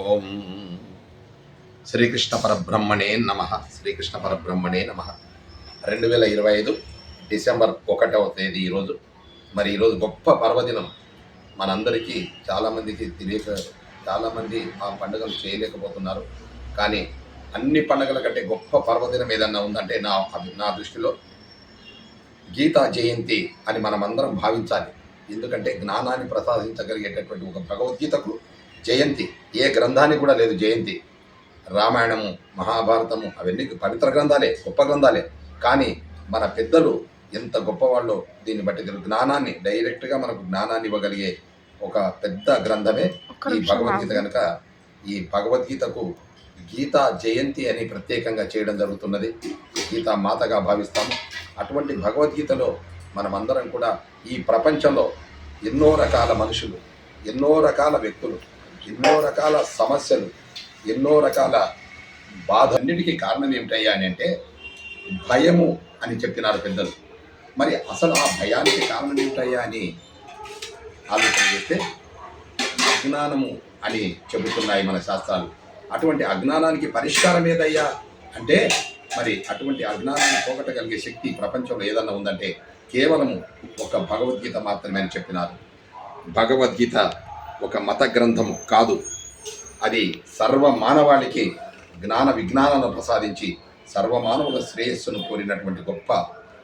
ఓం. శ్రీకృష్ణ పరబ్రహ్మణే నమ. శ్రీకృష్ణ పరబ్రహ్మణే నమ. రెండు వేల ఇరవై ఐదు డిసెంబర్ ఒకటవ తేదీ ఈరోజు. మరి ఈరోజు గొప్ప పర్వదినం. మనందరికీ చాలామందికి తెలియక చాలామంది ఆ పండుగలు చేయలేకపోతున్నారు. కానీ అన్ని పండుగల కంటే గొప్ప పర్వదినం ఏదన్నా ఉందంటే నా నా దృష్టిలో గీతా జయంతి అని మనమందరం భావించాలి. ఎందుకంటే జ్ఞానాన్ని ప్రసాదించగలిగేటటువంటి ఒక భగవద్గీతకు జయంతి. ఏ గ్రంథానికి కూడా లేదు జయంతి. రామాయణము మహాభారతము అవన్నీ పవిత్ర గ్రంథాలే గొప్ప గ్రంథాలే. కానీ మన పెద్దలు ఎంత గొప్పవాళ్ళో దీన్ని బట్టి జ్ఞానాన్ని డైరెక్ట్గా మనకు జ్ఞానాన్ని ఇవ్వగలిగే ఒక పెద్ద గ్రంథమే ఈ భగవద్గీత. కనుక ఈ భగవద్గీతకు గీతా జయంతి అని ప్రత్యేకంగా చేయడం జరుగుతున్నది. గీతా మాతగా భావిస్తాము. అటువంటి భగవద్గీతలో మనమందరం కూడా ఈ ప్రపంచంలో ఎన్నో రకాల మనుషులు ఎన్నో రకాల వ్యక్తులు ఎన్నో రకాల సమస్యలు ఎన్నో రకాల బాధ అన్నిటికీ కారణం ఏమిటయ్యా అని అంటే భయము అని చెప్పినారు పెద్దలు. మరి అసలు ఆ భయానికి కారణం ఏమిటయ్యా అని ఆలోచన చేస్తే అజ్ఞానము అని చెబుతున్నాయి మన శాస్త్రాలు. అటువంటి అజ్ఞానానికి పరిష్కారం ఏదయ్యా అంటే మరి అటువంటి అజ్ఞానాన్ని పోగొట్టగలిగే శక్తి ప్రపంచంలో ఏదన్నా ఉందంటే కేవలము ఒక భగవద్గీత మాత్రమే అని చెప్పినారు. భగవద్గీత ఒక మత గ్రంథము కాదు. అది సర్వ మానవాళికి జ్ఞాన విజ్ఞానాలను ప్రసాదించి సర్వమానవుల శ్రేయస్సును కోరినటువంటి గొప్ప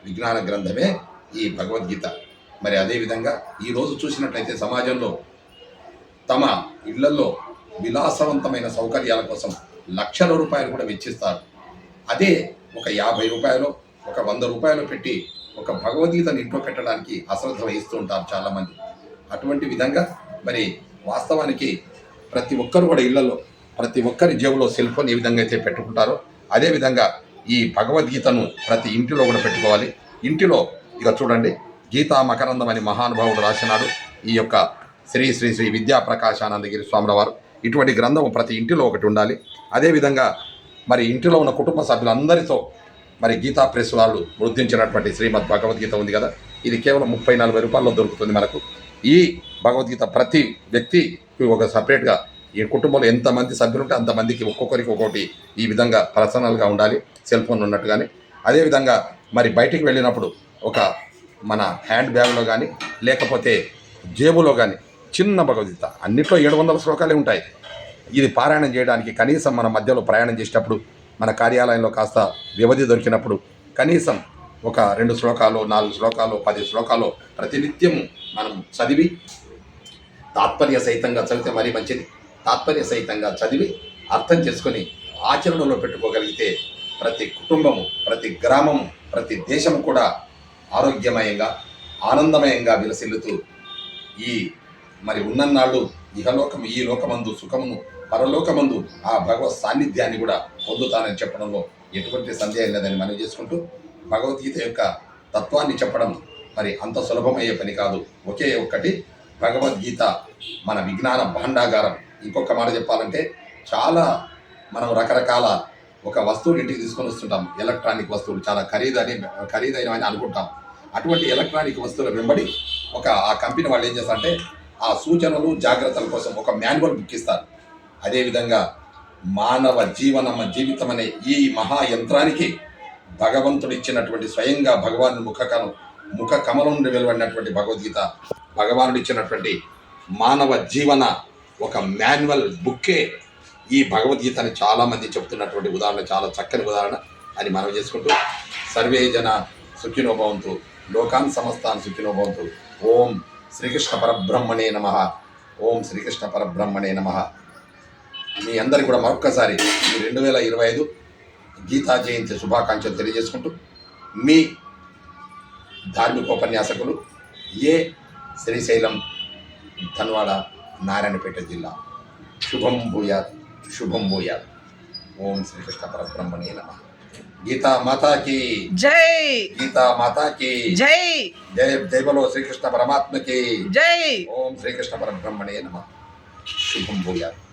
విజ్ఞాన గ్రంథమే ఈ భగవద్గీత. మరి అదేవిధంగా ఈరోజు చూసినట్లయితే సమాజంలో తమ ఇళ్ళలో విలాసవంతమైన సౌకర్యాల కోసం లక్షల రూపాయలు కూడా వెచ్చిస్తారు. అదే ఒక యాభై రూపాయలు ఒక వంద రూపాయలు పెట్టి ఒక భగవద్గీతను ఇంట్లో పెట్టడానికి అశ్రద్ధ వహిస్తూ ఉంటారు చాలామంది. అటువంటి విధంగా మరి వాస్తవానికి ప్రతి ఒక్కరు కూడా ఇళ్ళలో ప్రతి ఒక్కరి జేబులో సెల్ ఫోన్ ఏ విధంగా అయితే పెట్టుకుంటారో అదేవిధంగా ఈ భగవద్గీతను ప్రతి ఇంటిలో కూడా పెట్టుకోవాలి. ఇంటిలో ఇక చూడండి గీతా మకరందం అని మహానుభావుడు రాసినాడు. ఈ యొక్క శ్రీ శ్రీ శ్రీ విద్యాప్రకాశానందగిరి స్వాముల వారు ఇటువంటి గ్రంథం ప్రతి ఇంటిలో ఒకటి ఉండాలి. అదేవిధంగా మరి ఇంటిలో ఉన్న కుటుంబ సభ్యులందరితో మరి గీతా ప్రెస్ వాళ్ళు ముద్రించినటువంటి శ్రీమద్ భగవద్గీత ఉంది కదా? ఇది కేవలం ముప్పై నలభై రూపాయల్లో దొరుకుతుంది మనకు. ఈ భగవద్గీత ప్రతి వ్యక్తి ఒక సపరేట్గా ఈ కుటుంబంలో ఎంతమంది సభ్యులు ఉంటే అంతమందికి ఒక్కొక్కరికి ఒక్కొక్కటి ఈ విధంగా పర్సనల్గా ఉండాలి సెల్ ఫోన్ ఉన్నట్టుగానే. అదేవిధంగా మరి బయటికి వెళ్ళినప్పుడు ఒక మన హ్యాండ్ బ్యాగ్లో కానీ లేకపోతే జేబులో కానీ చిన్న భగవద్గీత. అన్నిట్లో ఏడు వందల శ్లోకాలే ఉంటాయి. ఇది పారాయణం చేయడానికి కనీసం మన మధ్యలో ప్రయాణం చేసేటప్పుడు మన కార్యాలయంలో కాస్త వ్యవధి దొరికినప్పుడు కనీసం ఒక రెండు శ్లోకాలు నాలుగు శ్లోకాలు పది శ్లోకాలు ప్రతినిత్యం మనం చదివి తాత్పర్య సహితంగా చదివితే మరీ మంచిది. తాత్పర్య సహితంగా చదివి అర్థం చేసుకొని ఆచరణలో పెట్టుకోగలిగితే ప్రతి కుటుంబము ప్రతి గ్రామము ప్రతి దేశము కూడా ఆరోగ్యమయంగా ఆనందమయంగా విలసిల్లుతూ ఈ మరి ఉన్నన్నాళ్ళు ఇహలోకము ఈ లోకమందు సుఖమును పరలోకమందు ఆ భగవత్ సాన్నిధ్యాన్ని కూడా పొందుతానని చెప్పడంలో ఎటువంటి సందేహం లేదని మనం చేసుకుంటూ భగవద్గీత యొక్క తత్వాన్ని చెప్పడం మరి అంత సులభమయ్యే పని కాదు. ఒకే ఒక్కటి భగవద్గీత మన విజ్ఞాన భాండాగారం. ఇంకొక మాట చెప్పాలంటే చాలా మనం రకరకాల ఒక వస్తువులు ఇంటికి తీసుకొని వస్తుంటాం. ఎలక్ట్రానిక్ వస్తువులు చాలా ఖరీదని ఖరీదైనవని అనుకుంటాం. అటువంటి ఎలక్ట్రానిక్ వస్తువుల వెంబడి ఒక ఆ కంపెనీ వాళ్ళు ఏం చేస్తారంటే ఆ సూచనలు జాగ్రత్తల కోసం ఒక మాన్యువల్ బుక్ ఇస్తారు. అదేవిధంగా మానవ జీవన జీవితం అనే ఈ మహా యంత్రానికి భగవంతుడు ఇచ్చినటువంటి స్వయంగా భగవాను ముఖ కమ- ముఖ కమలం నుండి వెలువడినటువంటి భగవద్గీత భగవానుడు ఇచ్చినటువంటి మానవ జీవన ఒక మాన్యువల్ బుక్కే ఈ భగవద్గీతని చాలామంది చెప్తున్నటువంటి ఉదాహరణ చాలా చక్కని ఉదాహరణ అని మనం చేసుకుంటూ సర్వే జన సుఖినోభవంతు లోకాన్ సమస్తాన్ సుఖినో భవంతు. ఓం శ్రీకృష్ణ పరబ్రహ్మణే నమ. ఓం శ్రీకృష్ణ పరబ్రహ్మణే నమ. మీ అందరికీ కూడా మరొక్కసారి ఈ రెండు వేల ఇరవై ఐదు గీతా జయంతి శుభాకాంక్షలు తెలియజేసుకుంటూ మీ ధార్మికోపన్యాసకులు ఏ శ్రీశైలం ధన్వాడ నారాయణపేట జిల్లా. శుభం భూయాత్ శుభం భూయాత్. ఓం శ్రీకృష్ణ పరబ్రహ్మణే నమ. గీతా మాతాకి. జై. గీతా మాతాకి. జై. జయ జయబలో శ్రీకృష్ణ పరమాత్మకి. జై. ఓం శ్రీకృష్ణ పరబ్రహ్మణే నమ. శుభం భూయాత్.